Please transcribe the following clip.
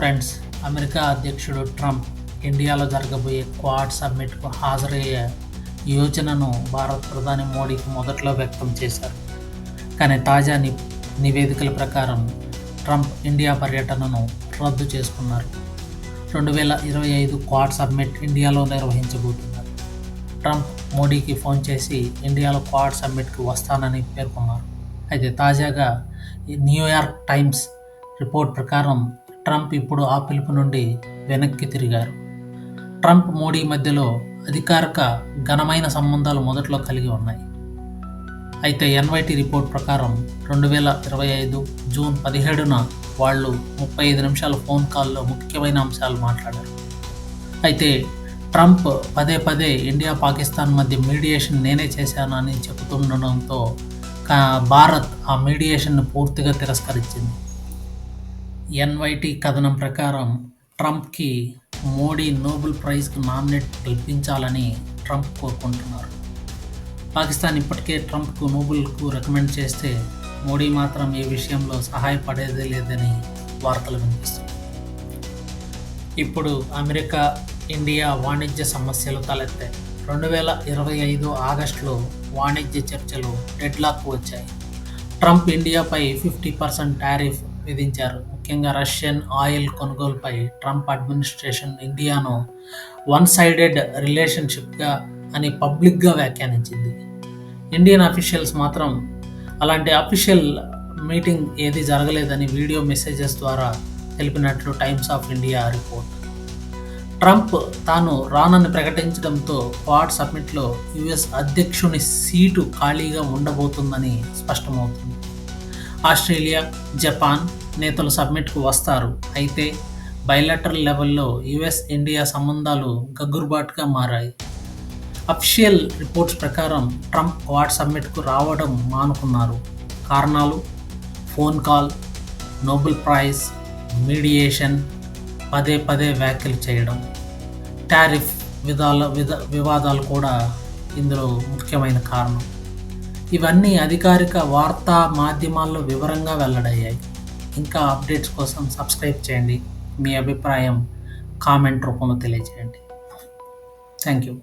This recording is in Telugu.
ఫ్రెండ్స్ అమెరికా అధ్యక్షుడు ట్రంప్ ఇండియాలో జరగబోయే క్వాడ్ సమ్మిట్కు హాజరయ్యే యోచనను భారత ప్రధాని మోడీకి మొదట్లో వ్యక్తం చేశారు. కానీ తాజా ని నివేదికల ప్రకారం ట్రంప్ ఇండియా పర్యటనను రద్దు చేసుకున్నారు. రెండు వేల ఇరవై ఐదు క్వాడ్ సమ్మిట్ ఇండియాలో నిర్వహించబోతున్నారు. ట్రంప్ మోడీకి ఫోన్ చేసి ఇండియాలో క్వాడ్ సమ్మిట్కి వస్తానని పేర్కొన్నారు. అయితే తాజాగా న్యూయార్క్ టైమ్స్ రిపోర్ట్ ప్రకారం ట్రంప్ ఇప్పుడు ఆ పిలుపు నుండి వెనక్కి తిరిగారు. ట్రంప్ మోడీ మధ్యలో అధికారిక ఘనమైన సంబంధాలు మొదట్లో కలిగి ఉన్నాయి. అయితే ఎన్వైటీ రిపోర్ట్ ప్రకారం రెండు వేల ఇరవై ఐదు జూన్ పదిహేడున వాళ్ళు ముప్పై ఐదు నిమిషాల ఫోన్ కాల్లో ముఖ్యమైన అంశాలు మాట్లాడారు. అయితే ట్రంప్ పదే పదే ఇండియా పాకిస్తాన్ మధ్య మీడియేషన్ నేనే చేశానని చెబుతుండడంతో భారత్ ఆ మీడియేషన్ను పూర్తిగా తిరస్కరించింది. ఎన్వైటీ కథనం ప్రకారం ట్రంప్కి మోడీ నోబెల్ ప్రైజ్కి నామినేట్ కల్పించాలని ట్రంప్ కోరుకుంటున్నారు. పాకిస్తాన్ ఇప్పటికే ట్రంప్కు నోబెల్కు రికమెండ్ చేస్తే మోడీ మాత్రం ఈ విషయంలో సహాయపడేదే లేదని వార్తలు వినిపిస్తున్నాయి. ఇప్పుడు అమెరికా ఇండియా వాణిజ్య సమస్యలు తలెత్తాయి రెండు వేల ఇరవై ఐదు ఆగస్టులో వాణిజ్య చర్చలు డెడ్లాక్ వచ్చాయి. ట్రంప్ ఇండియాపై ఫిఫ్టీ పర్సెంట్ టారిఫ్ విధించారు. ముఖ్యంగా రష్యన్ ఆయిల్ కొనుగోలుపై ట్రంప్ అడ్మినిస్ట్రేషన్ ఇండియాను వన్ సైడెడ్ రిలేషన్షిప్గా అని పబ్లిక్గా వ్యాఖ్యానించింది. ఇండియన్ అఫీషియల్స్ మాత్రం అలాంటి అఫీషియల్ మీటింగ్ ఏది జరగలేదని వీడియో మెసేజెస్ ద్వారా తెలిపినట్లు Times of India report. Trump తాను రానని ప్రకటించడంతో క్వాడ్ సమ్మిట్లో యుఎస్ అధ్యక్షుని సీటు ఖాళీగా ఉండబోతుందని స్పష్టమవుతుంది. ఆస్ట్రేలియా జపాన్ నేతలు సమ్మిట్కు వస్తారు. అయితే బయలాటరల్ లెవెల్లో యుఎస్ ఇండియా సంబంధాలు గగ్గురుబాటుగా మారాయి. అఫిషియల్ రిపోర్ట్స్ ప్రకారం ట్రంప్ వాట్ సమ్మిట్కు రావడం మానుకున్నారు. కారణాలు phone call Nobel prize mediation పదే పదే వ్యాఖ్యలు చేయడం టారిఫ్ విధాల విధ వివాదాలు కూడా ఇందులో ముఖ్యమైన కారణం. ఇవన్నీ అధికారిక వార్తా మాధ్యమాల్లో వివరంగా వెల్లడయ్యాయి. ఇంకా అప్డేట్స్ కోసం సబ్స్క్రైబ్ చేయండి. మీ అభిప్రాయం కామెంట్ రూపంలో తెలియజేయండి. Thank you.